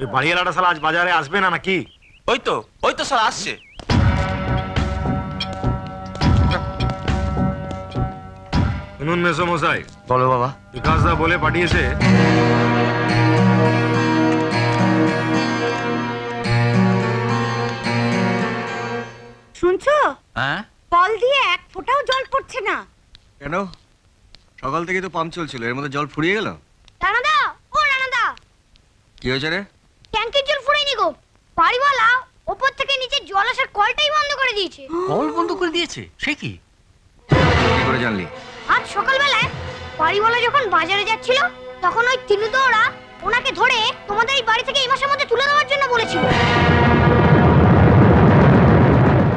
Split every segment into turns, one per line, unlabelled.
ওই বাড়িওয়ালাটা শালা আজ বাজারে আসবে না নাকি?
ওই তো ওই তো স্যার আসছে।
শুনুন মেসো মশাই
বলো বাবা।
বিকাশদা বলে পাঠিয়েছে।
শুনছো?
হ্যাঁ?
কল দিয়ে এক ফোঁটাও জল পড়ছে না।
কেন? সকাল থেকে তো পাম্প চলছিল এর মধ্যে জল ফুরিয়ে গেল?
রানাদা ও রানাদা।
কি হয়েছে রে?
ট্যাঙ্কের জল ফুরায়নি গো বাড়িওয়ালা ওপর থেকে নিচে জল আসার কলটাই বন্ধ করে দিয়েছে।
কল বন্ধ করে দিয়েছে? সে কি?
কি করে জানলি?
আজ সকালবেলায় বাড়িওয়ালা যখন বাজারে যাচ্ছিল তখন ওই তিনুদৌড়া ওনাকে ধরে তোমাদের এই বাড়ি থেকে এই মাসের মধ্যে তুলে দেওয়ার জন্য বলেছিল।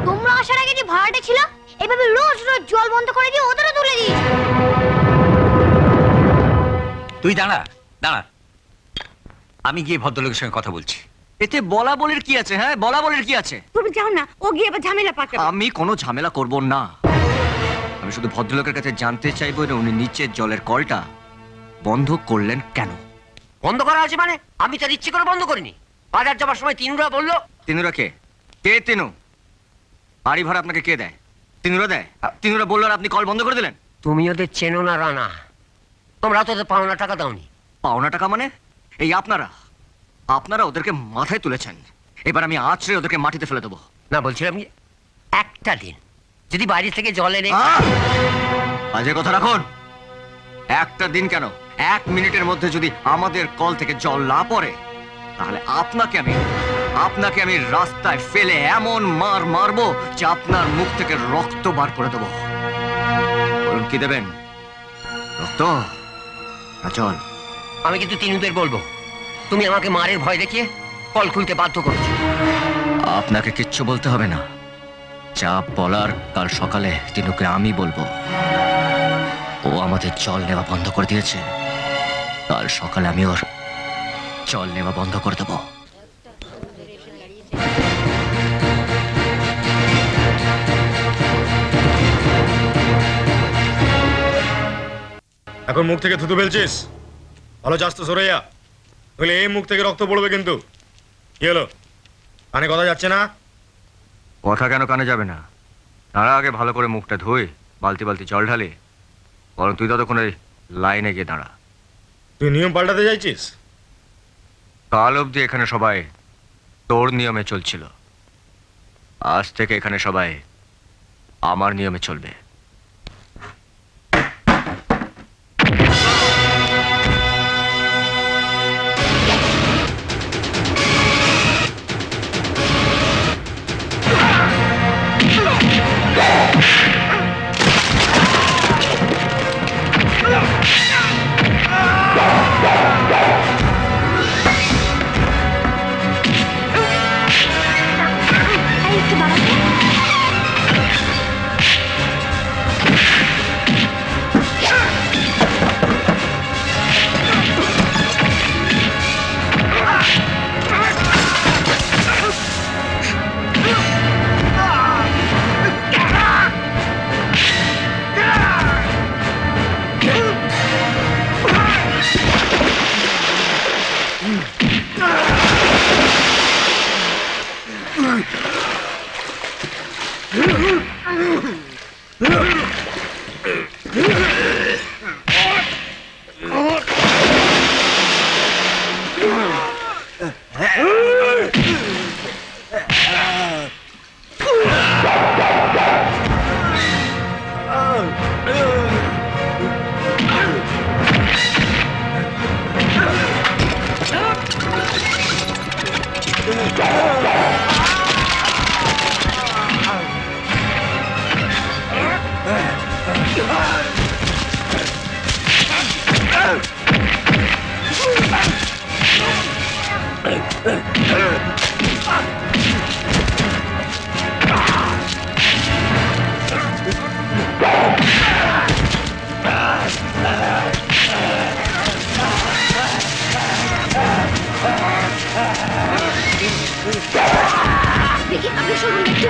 তোমরা আসার আগে যে ভাড়াটা ছিল এভাবে রোজ রোজ জল বন্ধ করে দিয়ে ওদেরও তুলে দিয়েছে।
তুই দাঁড়া দাঁড়া। আমি গিয়ে ভদ্রলোকের সঙ্গে কথা বলছি।
এতে বলা বলের কি আছে হ্যাঁ? বলা বলের কি আছে?
তুমি যাও না ও গিয়ে এবার ঝামেলা পাকাবে।
আমি কোনো ঝামেলা করব না। আমি শুধু ভদ্রলোকের কাছে জানতে চাইব যে উনি নিচের জলের কলটা বন্ধ করলেন কেন?
বন্ধ করা আছে মানে? আমি তার ইচ্ছে করে বন্ধ করিনি। বাজার যাবার সময় তিনুরা বলল
তিনুরা কে? কে তিনু? বাড়ি ভাড়া আপনাকে কে দেয়? তিনুরা দেয়? তিনুরা বলল আর আপনি কল বন্ধ করে দিলেন?
তুমি ওদের চেনো না রানা। তোমরা তো ওদের পাওনা টাকা দাওনি।
পাওনা টাকা মানে? এই আপনারা আপনারা ওদেরকে মাথায় তুলেছেন। এবার আমি আছড়ে ওদেরকে মাটিতে ফেলে দেবো।
না বলছিলাম একটা দিন যদি বাইরে থেকে জল এনে
আহ! বাজে কথা রাখুন। একটা দিন কেন? এক মিনিটের মধ্যে যদি আমাদের কল থেকে জল না পড়ে তাহলে আপনাকে আমি আপনাকে আমি রাস্তায় ফেলে এমন মার মারবো যে আপনার মুখ থেকে রক্ত বার করে দেবো। বলুন কি দেবেন? রক্ত? না জল।
আমি কিন্তু তিনুদের বলব। তুমি আমাকে মারের ভয় দেখিয়ে কল খুলতে বাধ্য করেছ।
আপনাকে কিচ্ছু বলতে হবে না। যা বলার কাল সকালে তিনুকে আমি বলব। ও আমাদের জল নেওয়া বন্ধ করে দিয়েছে। কাল সকালে আমি ওর জল নেওয়া বন্ধ করে দেবো।
এখন মুখ থেকে থুতু ফেলছিস? ভালো চাস তো সরে যা এই মুখ থেকে রক্ত পড়বে কিন্তু। কি হলো? কানে কথা যাচ্ছে না?
কথা কেন কানে যাবে না? তারা আগে ভালো করে মুখটা ধুই বালতি বালতি জল ঢালি বরং তুই ততক্ষণ ওই লাইনে গিয়ে দাঁড়া।
তুই নিয়ম পাল্টাতে চাইছিস?
কাল অবধি এখানে সবাই তোর নিয়মে চলছিল। আজ থেকে এখানে সবাই আমার নিয়মে চলবে।
approved. দেখি আপনি শুনুন একটু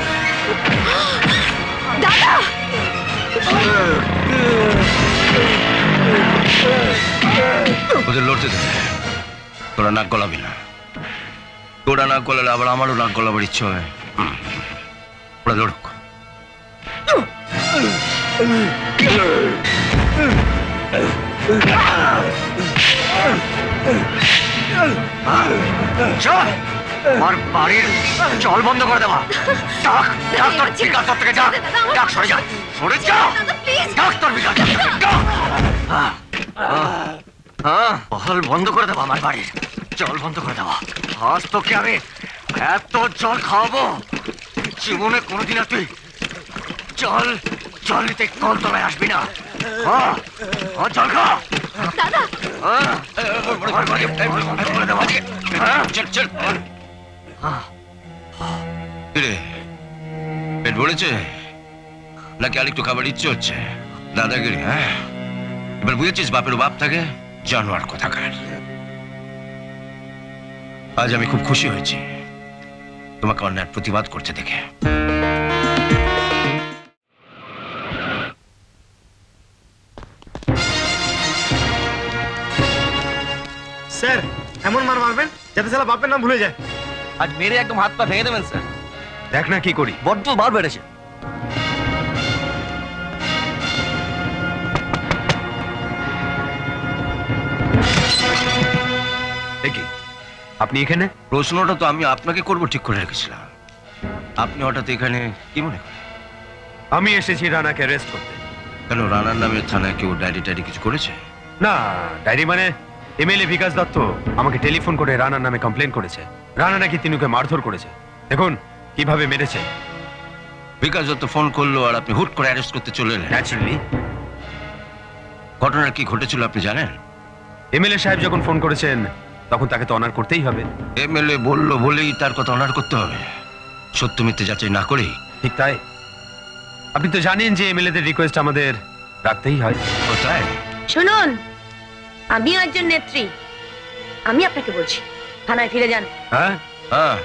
দাদা
ওদের লড়তে দে তোরা নাক গলাবি না
তোরা নাক গলালে আবার আমারও নাক গলাবার ইচ্ছে হয় হুম। ওরা লড়ুক
চল আমার বাড়ির জল বন্ধ করে দেওয়া ডাক ডাক তোর বিকাশ থেকে ডাক ডাক সরে যা সরে যা ডাক তোর বিকাশ ডাক জল বন্ধ করে দেওয়া আমার বাড়ির। জল বন্ধ করে দেওয়া আজ তোকে আমি এত জল খাওয়াবো জীবনে কোনোদিন আর তুই জল জল নিতে কলতলায় আসবি না। জল খা।
দাদা!
হ্যাঁ?
চল চল। কিরে পেট ভরেছে? নাকি আরেকটু খাবার ইচ্ছে হচ্ছে? দাদাগিরি হ্যাঁ? এবার বুঝেছিস বাপের বাপ থাকে জানোয়ার কোথাকার। আজ আমি খুব খুশি হয়েছি তোমাকে অন্যায় প্রতিবাদ করতে দেখে।
স্যার এমন মার মারবেন যাতে সালা বাপের নাম ভুলে যায়।
আজ মেরে একদম হাত পা ভেঙে দেবেন স্যার।
দেখ না কি করি।
বড্ড বার বেড়েছে।
আপনি এখানে?
প্রশ্নটা তো আমি আপনাকে করব ঠিক করে রেখেছিলাম। আপনি হঠাৎ এখানে কি মনে করেন?
আমি এসেছি রানাকে অ্যারেস্ট করতে।
কেন রানার নামে থানায় কেউ ডায়েরি টায়েরি কিছু করেছে?
না ডায়েরি মানে এমএলএ বিকাশ দত্ত আমাকে টেলিফোন করে রানার নামে কমপ্লেন করেছে। রানা নাকি তিনুকে মারধর করেছে। দেখুন কীভাবে মেরেছে।
বিকাশ দত্ত ফোন করল আর আপনি হুট করে অ্যারেস্ট করতে চলে এলেন।
ন্যাচারালি
ঘটনা কি ঘটেছিল আপনি জানেন?
এমএলএ সাহেব যখন ফোন করেছেন তখন তাকে তো অনার করতেই হবে।
এমএলএ বলল বলেই তার কথা অনার করতে হবে। সত্য মিথ্যে যাচাই না করেই।
ঠিক তাই। আপনি তো জানেন যে এমএলএ দের রিকোয়েস্ট আমাদের রাখতেই হয়।
ও তাই
শুনুন আমি একজন নেত্রী। আমি আপনাকে বলছি থানায় ফিরে যান।
হ্যাঁ?
হ্যাঁ।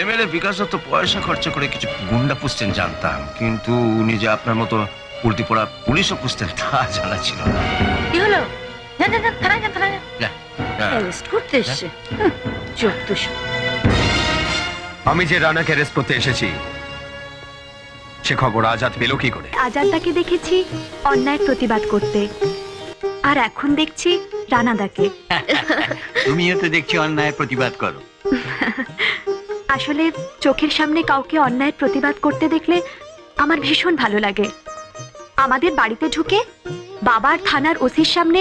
এমএলএ বিকাশ দত্ত পয়সা খরচা করে কিছু গুন্ডা পুষতেন জানতাম। কিন্তু উনি যে আপনার মতো উল্টি পড়া পুলিশও পুষতেন তা জানা ছিল না।
কি হলো? যান যান যান, থানায় যান থানায়। অ্যারেস্ট করতে এসছে হুম, চোদ্দশ
আমি যে রানাকে অ্যারেস্ট করতে এসেছি সে খবর আজাদ পেল কি করে?
আজাদদাকে দেখেছি অন্যায়ের প্রতিবাদ করতে। আর এখন দেখছি রানাদাকে
তুমিও তো দেখছি অন্যায়ের প্রতিবাদ করো।
আসলে চোখের সামনে কাউকে অন্যায়ের প্রতিবাদ করতে দেখলে আমার ভীষণ ভালো লাগে। আমাদের বাড়িতে ঢুকে বাবার থানার ওসির সামনে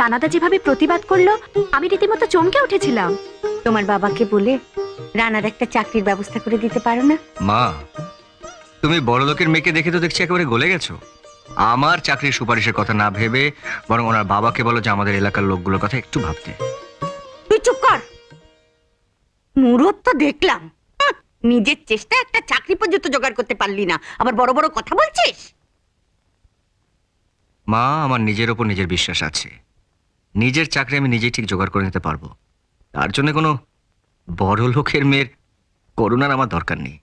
রানাদা যেভাবে প্রতিবাদ করল আমি রীতিমতো চমকে উঠেছিলাম।
তোমার বাবাকে বলে রানার একটা চাকরির ব্যবস্থা করে দিতে পারো না?
মা তুমি বড় লোকের মেয়েকে দেখে তো দেখছি একেবারে গলে গেছো। আমার চাকরির সুপারিশের কথা না ভেবে বরং ওনার বাবাকে বলো যে আমাদের এলাকার লোকগুলোর কথা একটু ভাবতে।
তুই চুপ কর। মুরত তো দেখলাম নিজের চেষ্টা একটা চাকরি পর্যন্ত জোগাড় করতে পারলি না। আবার বড় বড় কথা বলছিস?
মা আমার নিজের ওপর নিজের বিশ্বাস আছে। নিজের চাকরি আমি নিজেই ঠিক জোগাড় করে নিতে পারব। তার জন্য কোনো বড় লোকের মেয়ের করুণার আমার দরকার নেই।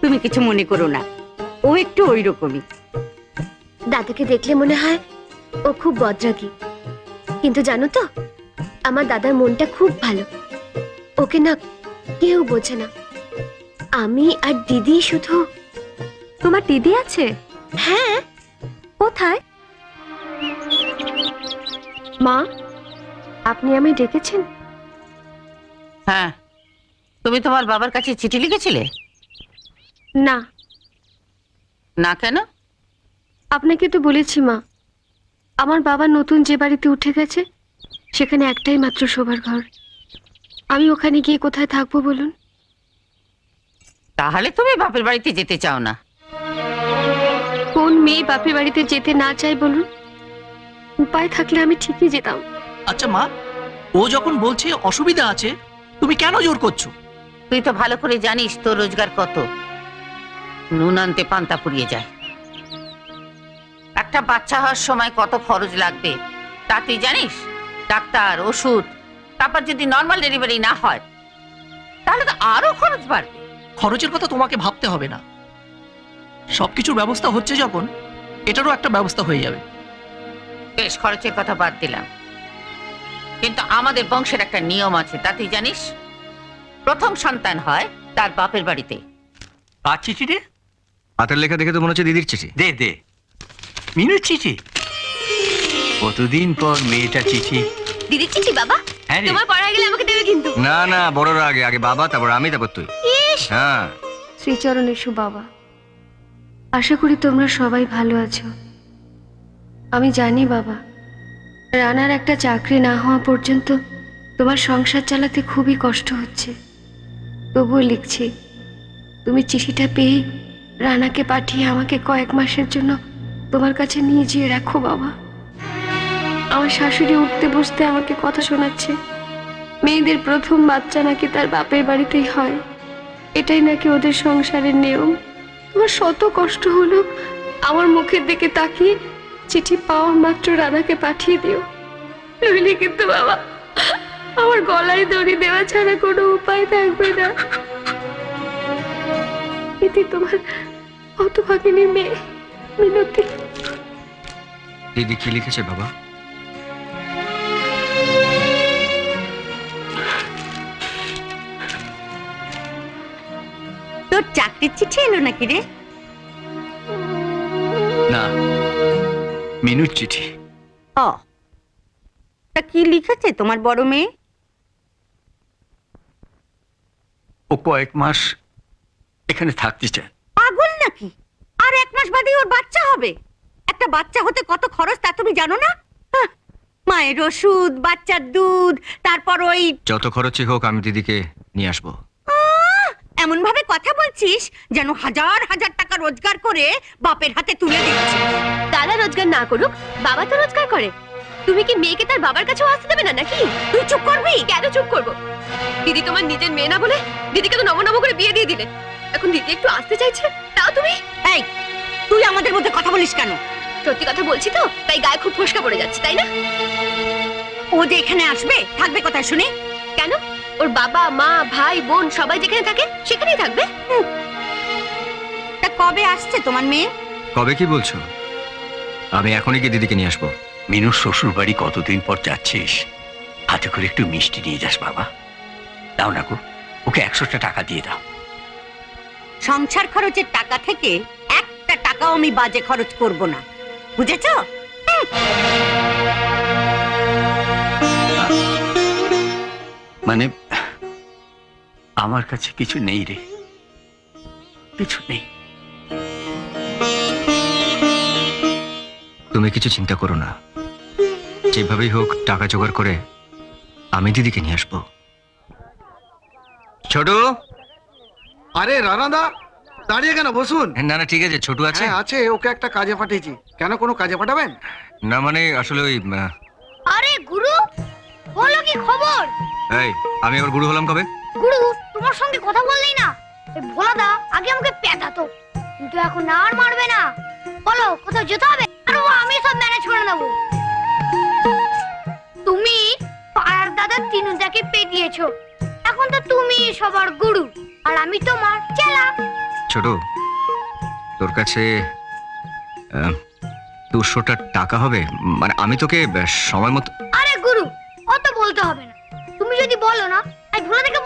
তুমি কিছু মনে করো না। ও একটু ওই রকমই
দাদাকে দেখলে মনে হয় ও খুব বদরাগী। কিন্তু জানো তো আমার দাদার মনটা খুব ভালো। ওকে না কেউ বোঝে না। আমি আর দিদি শুধু
তোমার দিদি আছে?
হ্যাঁ।
কোথায়?
মা আপনি আমি ডেকেছেন?
হ্যাঁ তুমি তোমার বাবার কাছে চিঠি লিখেছিলে?
না।
না কেন?
আপনাকে তো বলেছি মা। আমার বাবা নতুন যে বাড়িতে উঠে গেছে সেখানে একটাই মাত্র শোবার ঘর। আমি ওখানে গিয়ে কোথায় থাকব বলুন?
তাহলে তুমি বাপের বাড়িতে যেতে চাও না।
কোন মেয়ে বাপের বাড়িতে যেতে না চায় বলুন? উপায় থাকলে আমি ঠিকই যেতাম।
আচ্ছা মা ও যখন বলছে অসুবিধা আছে তুমি কেন জোর করছ?
তুই তো ভালো করে জানিস তোর রোজগার কত। নুন আনতে পান্তা পুড়িয়ে যায়। একটা বাচ্চা হওয়ার সময় কত খরচ লাগবে তা তুই জানিস? ডাক্তার ওষুধ তারপর যদি নর্মাল ডেলিভারি না হয় তাহলে তো আরও খরচ বাড়বে।
খরচের কথা তোমাকে ভাবতে হবে না। সবকিছুর ব্যবস্থা হচ্ছে যখন এটারও একটা ব্যবস্থা হয়ে যাবে।
বেশ খরচের কথা বাদ দিলাম। কিন্তু আমাদের বংশের একটা নিয়ম আছে তা তুই জানিস? প্রথম সন্তান হয় তার বাপের বাড়িতে।
কার চিঠি রে
হাতের লেখা দেখে তো মনে হচ্ছে দিদির চিঠি।
দে দে। মিনুর চিঠি। কতদিন পর মেয়েটা চিঠি।
দিদির চিঠি বাবা?
হ্যাঁ রে।
তোমার পড়া গেলে আমাকে দেবে কিন্তু।
না না বড়রা আগে আগে বাবা তারপর আমি তারপর তুই। হ্যাঁ।
শ্রীচরণ এসু বাবা। আশা করি তোমরা সবাই ভালো আছো। আমি জানি বাবা, রানার একটা চাকরি না হওয়া পর্যন্ত তোমার সংসার চালাতে খুবই কষ্ট হচ্ছে। তবুও লিখছি, তুমি চিঠিটা পেয়ে রানাকে পাঠিয়ে আমাকে কয়েক মাসের জন্য তোমার কাছে নিয়ে যেয়ে রাখো বাবা। আমার শাশুড়ি উঠতে বসতে আমাকে কথা শোনাচ্ছে, মেয়েদের প্রথম বাচ্চা নাকি তার বাপের বাড়িতেই হয়। এটাই নাকি ওদের সংসারের নিয়ম। তোমার শত কষ্ট হলো। আমার মুখের দিকে তাকিয়ে চিঠি পাওয়া মাত্র রানাকে পাঠিয়ে দিও। নইলে কিন্তু বাবা, আমার গলায় দড়ি দেওয়া ছাড়া কোনো উপায় থাকবে না। এতে তোমার হতভাগিনী মেয়ে, মিনতি।
দিদি কি লিখেছে বাবা?
তোর চাকরির চিঠি এলো নাকি রে?
না মিনুর চিঠি।
ও তা কি লিখেছে তোমার বড় মেয়ে?
ও কয়েক মাস এখানে থাকতে চায়।
পাগল নাকি? আর এক মাস বাদেই ওর বাচ্চা হবে। একটা বাচ্চা হতে কত খরচ তা তুমি জানো না? হাহ, মায়ের ওষুধ বাচ্চার দুধ তারপর ওই
যত খরচই হোক আমি দিদিকে নিয়ে আসব।
এমন ভাবে কথা বলছিস যেন হাজার হাজার টাকা রোজগার করে বাপের হাতে তুলে দিচ্ছিস
দাদা রোজগার না করুক বাবা তো রোজগার করে। তুমি কি মেয়েকে তার বাবার কাছেও আসতে দেবে না নাকি?
তুই চুপ করবি?
কেন চুপ করব? দিদি তোমার নিজের মেয়ে না বলে দিদিকে তো নম করে বিয়ে দিয়ে দিলে। এখন দিদি একটু আসতে চাইছে তাও তুমি?
এই তুই আমাদের মধ্যে কথা বলিস কেন?
সত্যি কথা বলছি তো তাই গায়ে খুব ফসকা পড়ে যাচ্ছে তাই না?
ও যে এখানে আসবে থাকবে কোথায় শুনি?
ওর বাবা মা ভাই বোন সবাই যেখানে থাকে সেখানেই থাকবে।
তা কবে আসছে তোমার মেয়ে?
কবে কি বলছো? আমি এখনই কি দিদিকে নিয়ে আসব।
মিনুর শ্বশুর বাড়ি কতদিন পর যাচ্ছিস? হাতে করে একটু মিষ্টি নিয়ে যাস বাবা। দাও না গো ওকে একশোটা টাকা দিয়ে দাও।
সংসার খরচের টাকা থেকে একটা টাকাও আমি বাজে খরচ করব না। বুঝেছ?
মানে আমার কাছে কিছু নেই রে। কিছু নেই।
তুমি কিছু চিন্তা করো না। যেভাবেই হোক টাকা জোগাড় করে আমি দিদিকে নিয়ে আসব। ছোট?
আরে রানাদা দাঁড়িয়ে কেন? বসুন।
না না ঠিক আছে ছোট আছে।
হ্যাঁ আছে ওকে একটা কাজে পাঠিয়েছি। কেন কোনো কাজে পাঠাবেন?
না মানে আসলে ওই আহ,
আরে গুরু বলো কি খবর?
এই আমি আবার গুরু হলাম কবে?
গুরু তোমার সঙ্গে কথা বললেই না। এই ভোলাদা আগে আমাকে পেটাতো কিন্তু এখন আর মারবে না। বলো কোথাও যেতে হবে? আর আমি সব ম্যানেজ করে নেব। তুমি পাড়ার দাদা তিনুদাকে পেটিয়েছো। এখন তো তুমি সবার গুরু আর আমি তোমার চেলা।
ছোট তোর কাছে দুশোটা টাকা হবে? মানে আমি তোকে সময় মতো
আরে গুরু অত বলতে হবে না। তুমি যদি বলো না আমি ভোলাদাকে বললি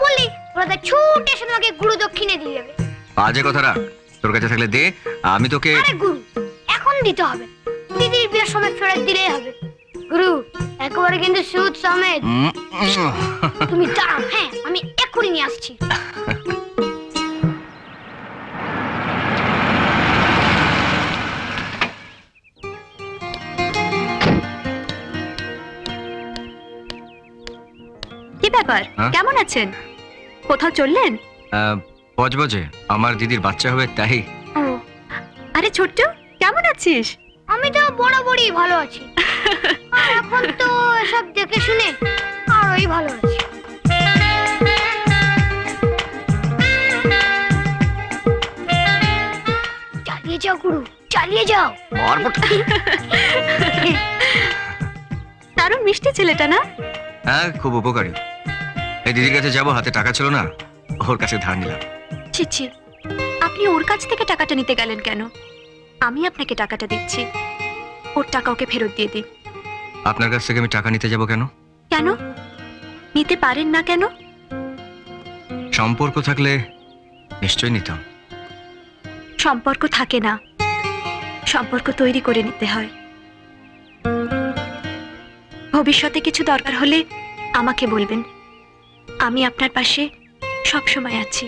ভোলাদা ছুটে এসে তোমাকে গুরু দক্ষিণে দিয়ে দেবে
বাজে কথা রাখ তোর কাছে থাকলে দে আমি তোকে
আরে গুরু এখন দিতে হবে। দিদির বিয়ের সময় ফেরত দিলেই হবে। গুরু একেবারে কিন্তু সুদ সমেত। তুমি দাঁড়াও হ্যাঁ আমি এক্ষুনি নিয়ে আসছি।
কি ব্যাপার?
হ্যাঁ?
কেমন আছেন? কোথাও চললেন?
আহ, বজবজে। আমার দিদির বাচ্চা হবে তাই।
ও। আরে ছোট্ট কেমন আছিস?
আমি তো বরাবরই ভালো আছি। আর এখন তো এসব দেখে শুনে আরোই ভালো আছি। চালিয়ে যাও গুরু চালিয়ে যাও।
দারুণ মিষ্টি ছেলেটা না?
হ্যাঁ খুব উপকারী। তাই দিদির কাছে যাব হাতে টাকা ছিল না ওর কাছে ধার নিলাম।
ছি আপনি ওর কাছ থেকে টাকাটা নিতে গেলেন কেন? আমি আপনাকে টাকাটা দিচ্ছি। ওর টাকা ওকে ফেরত দিয়ে দিন।
আপনার কাছ থেকে আমি টাকা নিতে যাব কেন?
কেন? নিতে পারেন না কেন?
সম্পর্ক থাকলে নিশ্চয়ই নিতাম।
সম্পর্ক থাকে না। সম্পর্ক তৈরি করে নিতে হয়। ভবিষ্যতে কিছু দরকার হলে আমাকে বলবেন। আমি আপনার পাশে সবসময় আছি।